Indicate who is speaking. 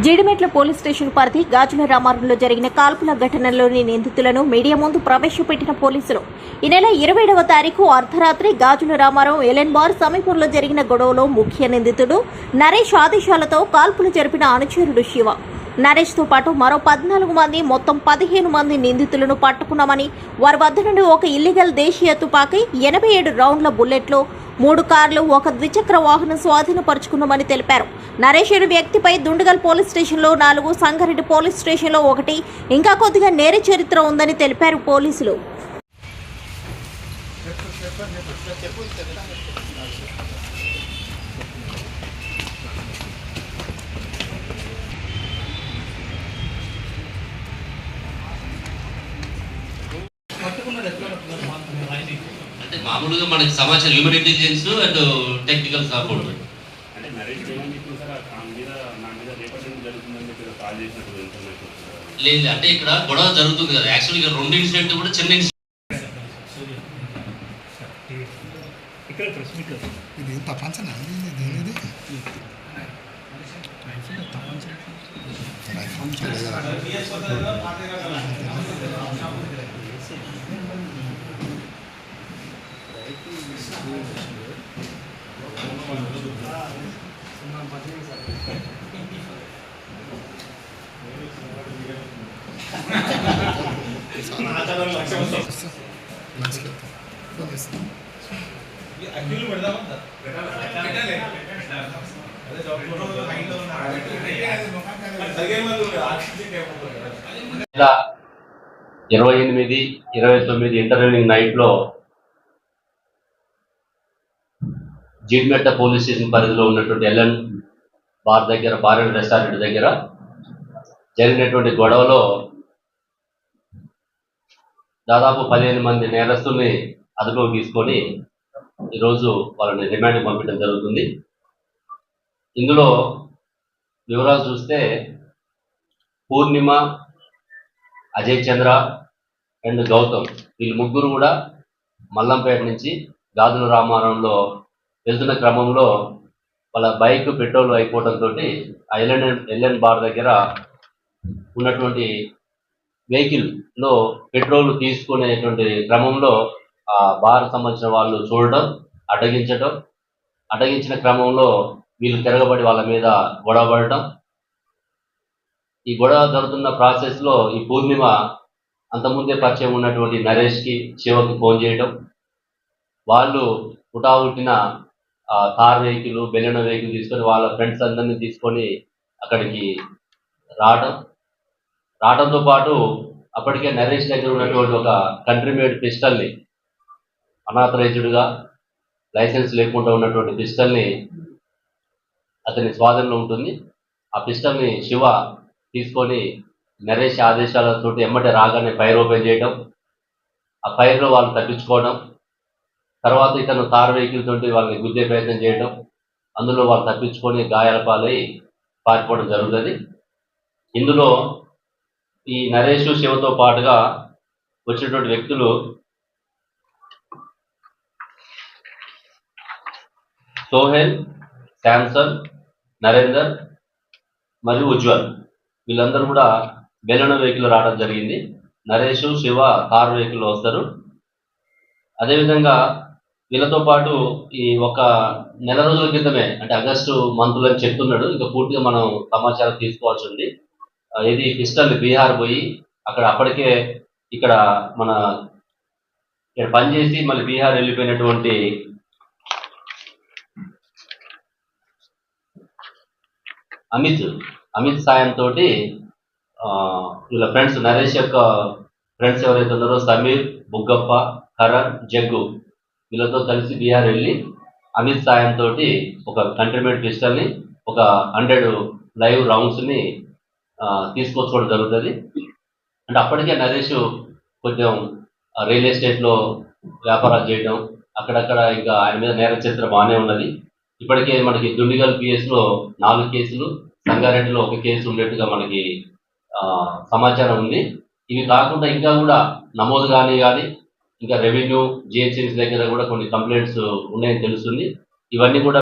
Speaker 1: Jeedimetla police station పరిధి గాజుల రామారంలో జరిగిన కాల్పుల ఘటనలోని నిందితులను మీడియా ముందు ప్రవేశపెట్టిన పోలీసులు. ఈ నెల ఇరవైడవ తారీఖు అర్ధరాత్రి గాజుల రామారం ఎలెన్ బార్ సమీపంలో జరిగిన గొడవలో ముఖ్య నిందితుడు నరేష్ ఆదేశాలతో కాల్పులు జరిపిన అనుచరుడు శివ. నరేష్తో పాటు మరో పద్నాలుగు మంది మొత్తం పదిహేను మంది నిందితులను పట్టుకున్నామని వారి వద్ద నుండి ఒక ఇల్లీగల్ దేశీయ తుపాకీ ఎనభై ఏడు రౌండ్ల బుల్లెట్లు మూడు కార్లు ఒక ద్విచక్ర వాహనం స్వాధీనపరుచుకున్నామని తెలిపారు. నరేష్ అనే వ్యక్తిపై దుండగల్ పోలీస్ స్టేషన్లో నాలుగు సంగారెడ్డి పోలీస్ స్టేషన్లో ఒకటి ఇంకా కొద్దిగా నేర చరిత్ర ఉందని తెలిపారు పోలీసులు.
Speaker 2: మామూలుగా మనకి సమాచారం human intelligence and technical support లేదు అంటే ఇక్కడ గొడవ జరుగుతుంది కదా యాక్చువల్గా రెండు ఇన్సిడెంట్ కూడా చిన్న ఇన్సిడెంట్
Speaker 3: ఇక్కడ
Speaker 2: ఇరవై ఎనిమిది ఇరవై తొమ్మిది ఇంటర్వ్యూనింగ్ నైట్లో జీడిమెట్ట పోలీస్ స్టేషన్ పరిధిలో ఉన్నటువంటి ఎల్ఎన్ బార్ దగ్గర బార్ అండ్ రెస్టారెంట్ దగ్గర జరిగినటువంటి గొడవలో దాదాపు పదిహేను మంది నేరస్తుల్ని అదుపులోకి తీసుకొని ఈరోజు వాళ్ళని రిమాండ్ పంపించడం జరుగుతుంది. ఇందులో వివరాలు చూస్తే పూర్ణిమ అజయ్ చంద్ర అండ్ గౌతమ్ వీళ్ళు ముగ్గురు కూడా మల్లంపేట నుంచి గాజుల రామారంలో వెళ్తున్న క్రమంలో వాళ్ళ బైక్ పెట్రోల్ అయిపోవడంతో ఆ ఎల్ఎన్ ఎల్ఎన్ బార్ దగ్గర ఉన్నటువంటి వెహికల్లో పెట్రోల్ తీసుకునేటువంటి క్రమంలో ఆ బార్ సంబంధించిన వాళ్ళు చూడడం అడ్డగించడం అడ్డగించిన క్రమంలో వీళ్ళు తిరగబడి వాళ్ళ మీద గొడవ పడటం ఈ గొడవ జరుగుతున్న ప్రాసెస్లో ఈ పూర్ణిమ అంతకుముందే పరిచయం ఉన్నటువంటి నరేష్కి శివకి ఫోన్ చేయడం. వాళ్ళు పుట్టిన కార్ వెహికల్ బెలెనో వెహికల్ తీసుకొని వాళ్ళ ఫ్రెండ్స్ అందరినీ తీసుకొని అక్కడికి రావడం రావడంతో పాటు అప్పటికే నరేష్ దగ్గర ఉన్నటువంటి ఒక కంట్రీ మేడ్ పిస్టల్ని అనాథరైజ్డ్గా లైసెన్స్ లేకుండా ఉన్నటువంటి పిస్టల్ని అతని స్వాధీనంలో ఉంటుంది. ఆ పిస్టల్ని శివ తీసుకొని నరేష్ ఆదేశాలతో ఎమ్మటి రాగానే ఫైర్ ఓపెన్ చేయడం ఆ ఫైర్లో వాళ్ళు తప్పించుకోవడం తర్వాత ఇతను కార్ వెహికల్ తోటి వాళ్ళని గుద్దే ప్రయత్నం చేయడం అందులో వాళ్ళు తప్పించుకొని గాయాల పాలై పారిపోవడం జరుగుతుంది. ఇందులో ఈ నరేష్ శివతో పాటుగా వచ్చినటువంటి వ్యక్తులు సోహెల్ శాంసన్ నరేందర్ మరియు ఉజ్వల్. వీళ్ళందరూ కూడా బెలూన్ వెహికల్ రావడం జరిగింది. నరేష్ శివ కార్ వెహికల్ వస్తారు. అదేవిధంగా వీళ్ళతో పాటు ఈ ఒక నెల రోజుల క్రితమే అంటే ఆగస్టు మంత్లో అని చెప్తున్నాడు. ఇంకా పూర్తిగా మనం సమాచారం తీసుకోవాల్సి ఉంది. ఇది పిస్టల్ బీహార్ పోయి అక్కడ అప్పటికే ఇక్కడ మన ఇక్కడ పనిచేసి మళ్ళీ బీహార్ వెళ్ళిపోయినటువంటి అమిత్ అమిత్ సాయంతో వీళ్ళ ఫ్రెండ్స్ నరేష్ యొక్క ఫ్రెండ్స్ ఎవరైతే ఉన్నారో సమీర్ బుగ్గప్ప కరణ్ జగ్గు వీళ్ళతో కలిసి బీహార్ వెళ్ళి అమిత్ సాయంతో ఒక కంట్రీమేట్ పిస్టల్ని ఒక హండ్రెడ్ లైవ్ రౌండ్స్ని తీసుకొచ్చుకోవడం జరుగుతుంది. అంటే అప్పటికే నరేష్ కొంచెం రియల్ ఎస్టేట్లో వ్యాపారాలు చేయడం అక్కడక్కడ ఇంకా ఆయన మీద నేర చరిత్ర బాగానే ఉన్నది. ఇప్పటికే మనకి దుండిగల్ పిఎస్లో నాలుగు కేసులు సంగారెడ్డిలో ఒక కేసు ఉన్నట్టుగా మనకి సమాచారం ఉంది. ఇవి కాకుండా ఇంకా కూడా నమోదు కానీ కానీ ఇంకా రెవెన్యూ జిహెచ్ఎంసీ దగ్గర కూడా కొన్ని కంప్లైంట్స్ ఉన్నాయని తెలుస్తుంది. ఇవన్నీ కూడా